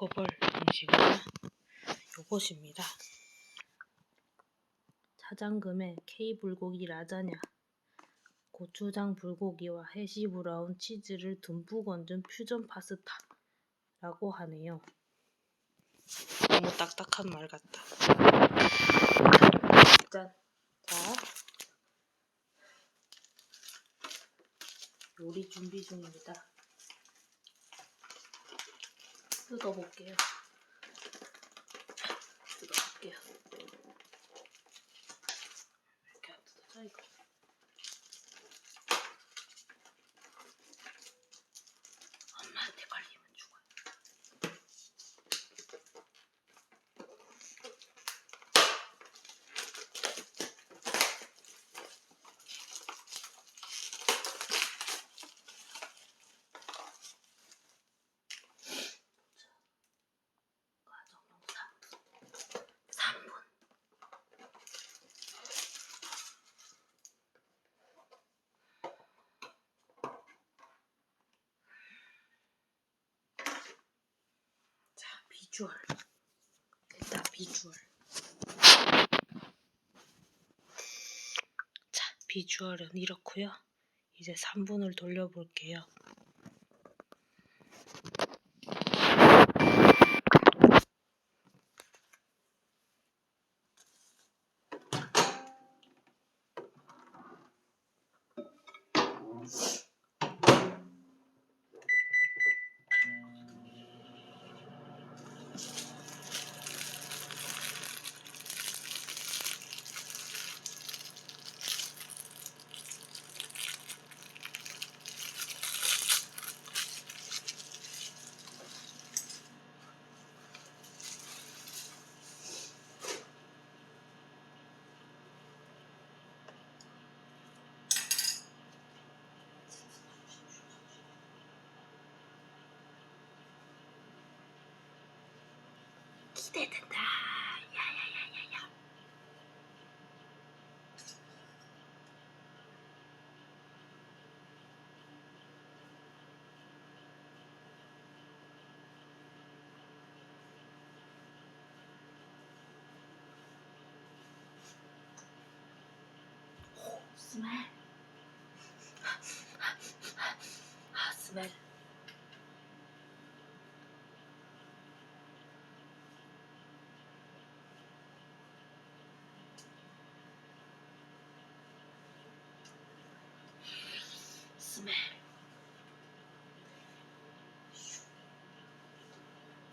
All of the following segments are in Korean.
먹어볼 음식은 요것입니다. 자장금에 K 불고기 라자냐, 고추장 불고기와 해시 브라운 치즈를 듬뿍 얹은 퓨전 파스타라고 하네요. 너무 딱딱한 말 같다. 짠. 자, 요리 준비 중입니다. 뜯어볼게요. 뜯어볼게요. 이렇게 안 뜯어져 이거. 엄마한테 걸리면 죽어요. 과정용 3분. 3분. 자, 비주얼. 일단 비주얼. 자, 비주얼은 이렇고요. 이제 3분을 돌려볼게요. 기대된다. 야야야야야. 오, 스멜. 아, 스멜. 스멜.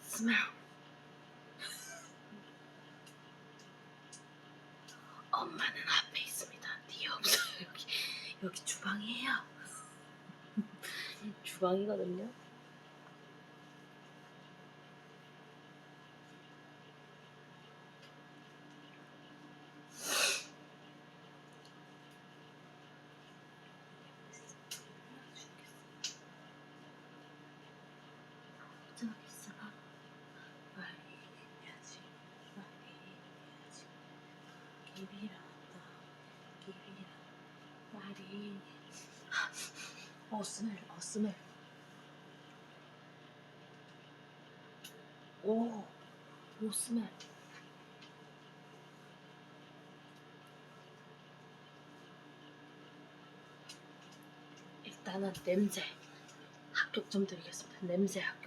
스멜. 엄마는 앞에 있습니다. 뒤에 없어요. 여기 여기 주방이에요. 주방이거든요. 저기 있어봐. 빨리 해야지. 빨리 해야지. 기비란다. 기비란. 빨리. 어 스멜. 어 스멜. 오. 오 스멜. 일단은 냄새 합격점 드리겠습니다. 냄새 합격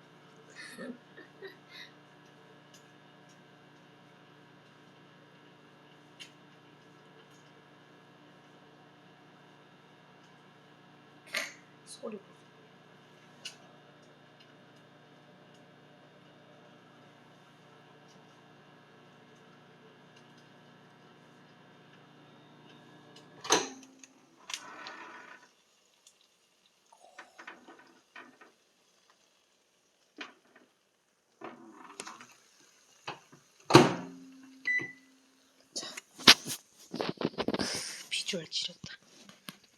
비주얼 지렸다.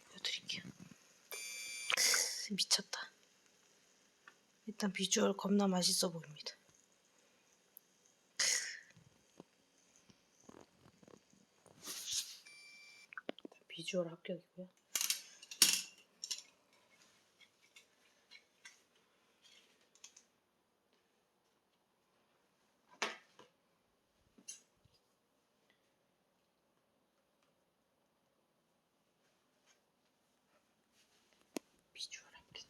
보여드릴게요. 미쳤다. 일단 비주얼 겁나 맛있어 보입니다. 비주얼 합격이고요. 비주얼 합격.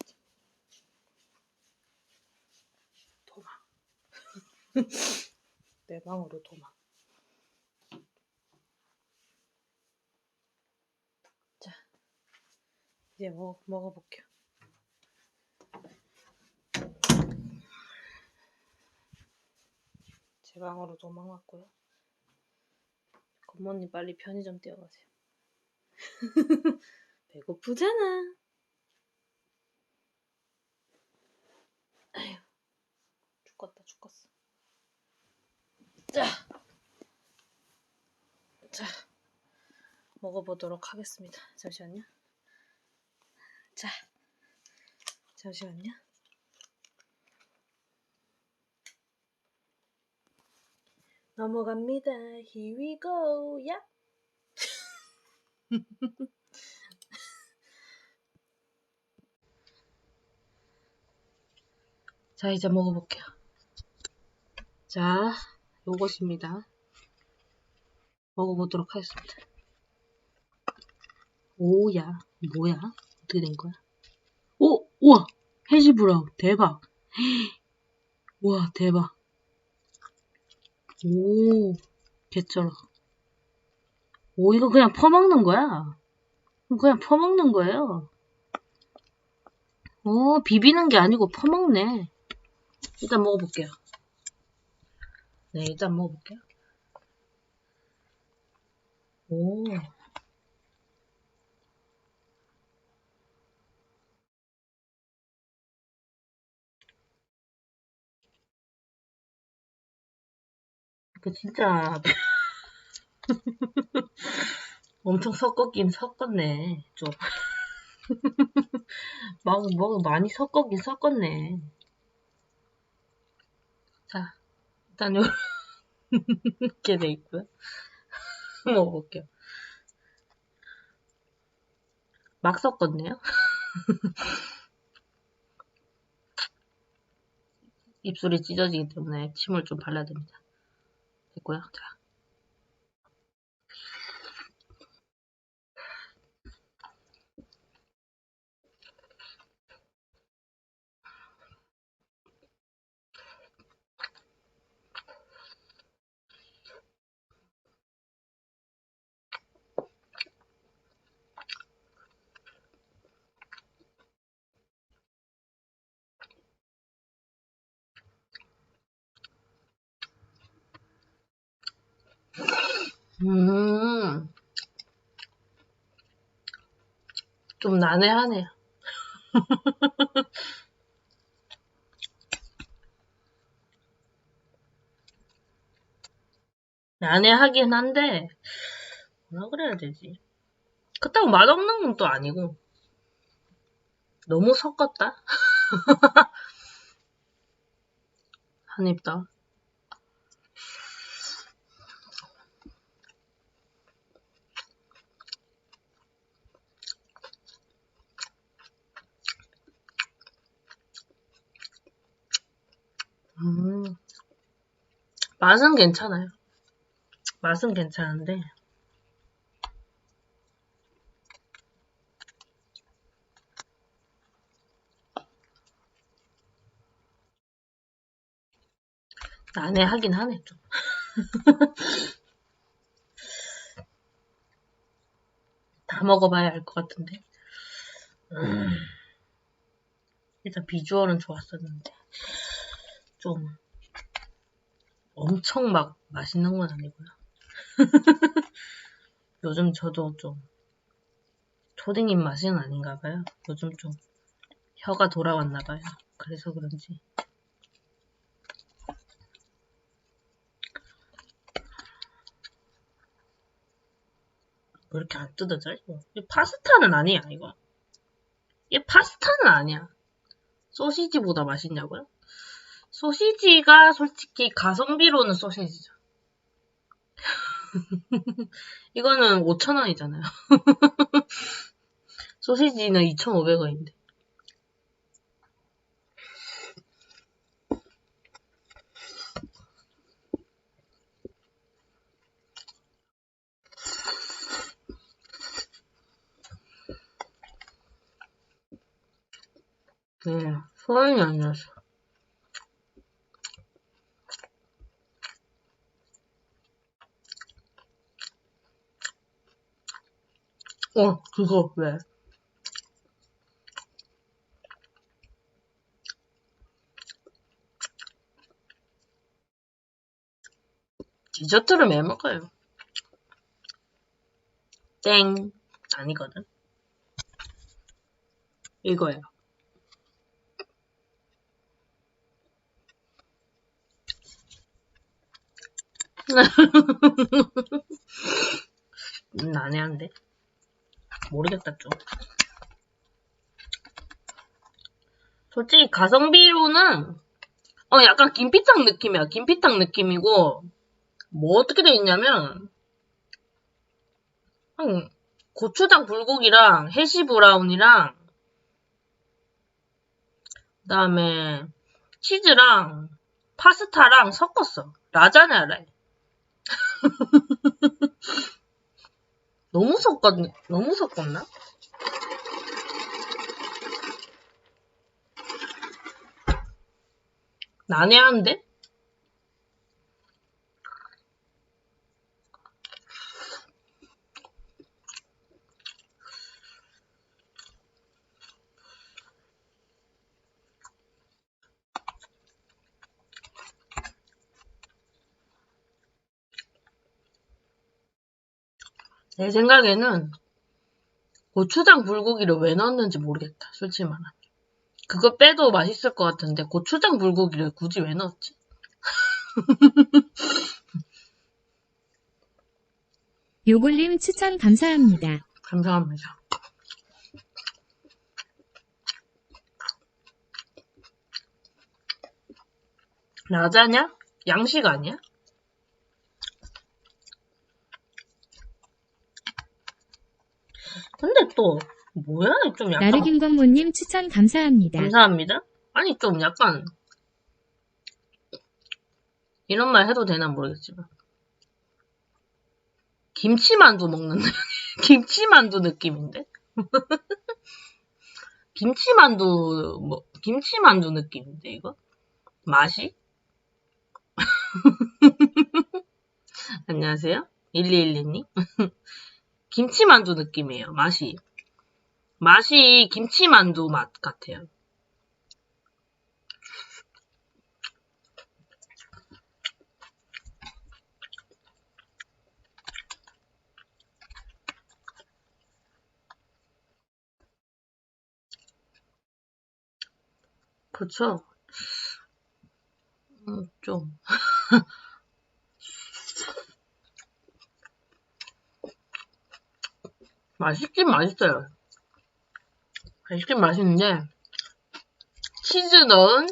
도망. 내 방으로 도망. 자, 이제 먹, 먹어볼게요. 제 방으로 도망 왔고요. 겉모님 빨리 편의점 뛰어가세요. 배고프잖아. 아휴, 죽겠다, 죽겠어. 자, 자, 먹어보도록 하겠습니다. 잠시만요. 자, 잠시만요. 넘어갑니다. Here we go. 야. 자, 이제 먹어볼게요. 자, 요것입니다. 먹어보도록 하겠습니다. 오야, 뭐야? 어떻게 된 거야? 오, 우와, 해시브라운, 대박. 우와, 대박. 오, 개쩔어. 오, 이거 그냥 퍼먹는 거야. 그냥 퍼먹는 거예요. 오, 비비는 게 아니고 퍼먹네. 일단 먹어볼게요. 네, 일단 먹어볼게요. 오. 그 진짜 엄청 섞었긴 섞었네 좀 막, 뭐 많이 섞었긴 섞었네 자 일단 이렇게 돼 있고요 먹어볼게요 막 섞었네요 입술이 찢어지기 때문에 침을 좀 발라야 됩니다 됐고요. 자. 음. 좀 난해하네요. 난해하긴 한데, 뭐라 그래야 되지? 그렇다고 맛없는 건 또 아니고, 너무 섞었다? 한 입 더. 음, 맛은 괜찮아요. 맛은 괜찮은데, 난해하긴 하네, 좀. 다 먹어봐야 알 것 같은데. 음, 일단 비주얼은 좋았었는데. 좀 엄청 막 맛있는 건 아니고요. 요즘 저도 좀 초딩 입맛은 아닌가 봐요. 요즘 좀 혀가 돌아왔나 봐요. 그래서 그런지. 왜 이렇게 안 뜯어져? 이거? 이거 파스타는 아니야, 이거. 이게 파스타는 아니야. 소시지보다 맛있냐고요? 소시지가 솔직히 가성비로는 소시지죠. 이거는 5,000원이잖아요. 소시지는 2,500원인데. 네, 소원이 아니라서. 어, 그거, 왜? 디저트를 왜 먹어요? 땡. 아니거든. 이거예요. 음, 난해한데? 모르겠다, 좀. 솔직히 가성비로는, 어, 약간 김피탕 느낌이야. 김피탕 느낌이고, 뭐 어떻게 돼 있냐면, 음, 고추장 불고기랑 해시 브라운이랑, 그 다음에 치즈랑 파스타랑 섞었어. 라자냐래. 너무 섞었, 너무 섞었나? 난해한데? 내 생각에는 고추장 불고기를 왜 넣었는지 모르겠다. 솔직히 말하면. 그거 빼도 맛있을 것 같은데 고추장 불고기를 굳이 왜 넣었지? 요골님 추천 감사합니다. 감사합니다. 라자냐? 양식 아니야? 또 뭐야? 좀 약간 나르김건모님 추천 감사합니다. 감사합니다. 아니 좀 약간 이런 말 해도 되나 모르겠지만. 김치만두 먹는 김치만두 느낌인데? 김치만두 뭐 김치만두 느낌인데 이거? 맛이? 안녕하세요. 1212님 김치만두 느낌이에요 맛이 맛이 김치만두 맛 같아요 그쵸? 음, 좀. 맛있긴 맛있어요. 맛있긴 맛있는데, 치즈 넣은,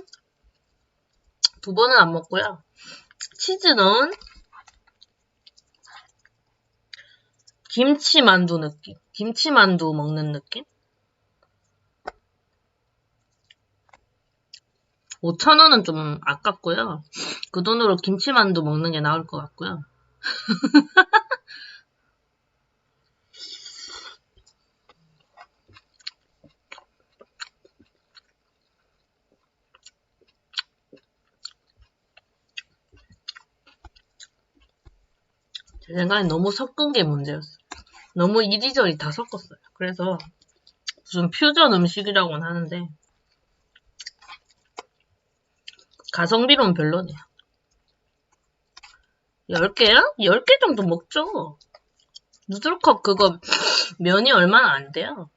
두 번은 안 먹고요. 치즈 넣은, 김치만두 느낌. 김치만두 먹는 느낌? 5,000원은 좀 아깝고요. 그 돈으로 김치만두 먹는 게 나을 것 같고요. 제 생각엔 너무 섞은 게 문제였어요. 너무 이리저리 다 섞었어요. 그래서 무슨 퓨전 음식이라고는 하는데 가성비로는 별로네요. 10개요? 10개 정도 먹죠. 누들컵 그거 면이 얼마나 안 돼요.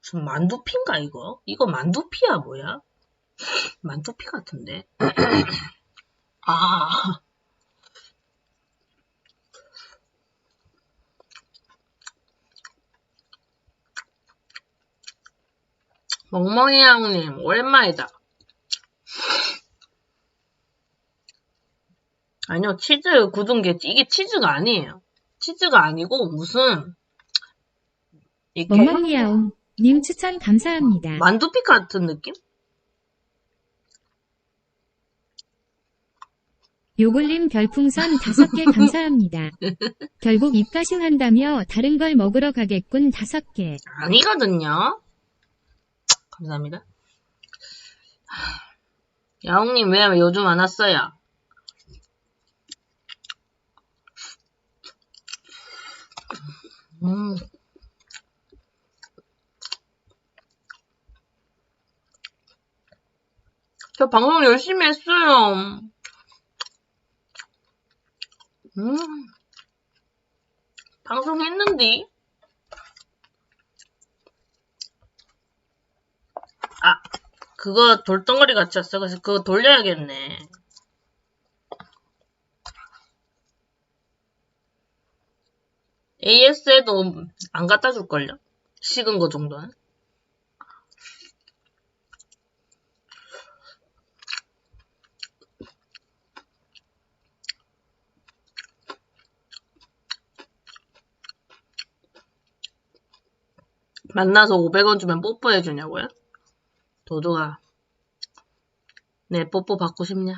무슨 만두피인가 이거? 이거 만두피야 뭐야? 만두피 같은데. 아. 멍멍이 양님, 오랜만이다. 아니요, 치즈 굳은 게, 이게 치즈가 아니에요. 치즈가 아니고, 무슨, 이렇게. 멍멍이야옹님 추천 감사합니다. 만두피 같은 느낌? 요골님 별풍선 다섯 개 감사합니다. 결국 입가심 한다며 다른 걸 먹으러 가겠군 다섯 개. 아니거든요. 감사합니다. 하, 야옹님 왜 요즘 안 왔어요? 음. 저 방송 열심히 했어요. 음. 방송했는데. 아, 그거 돌덩어리 같이 왔어. 그래서 그거 돌려야겠네. AS에도 안 갖다 줄걸요? 식은 거 정도는? 만나서 500원 주면 뽀뽀해 주냐고요? 도도가 내 뽀뽀 받고 싶냐?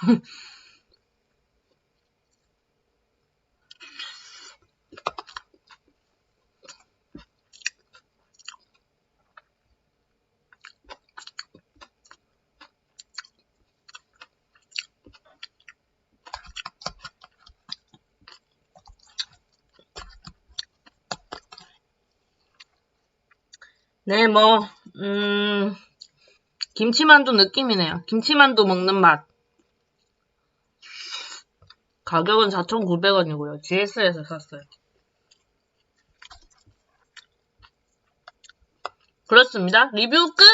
네, 뭐, 음, 김치만두 느낌이네요. 김치만두 먹는 맛. 가격은 4,900원이고요. GS에서 샀어요. 그렇습니다. 리뷰 끝!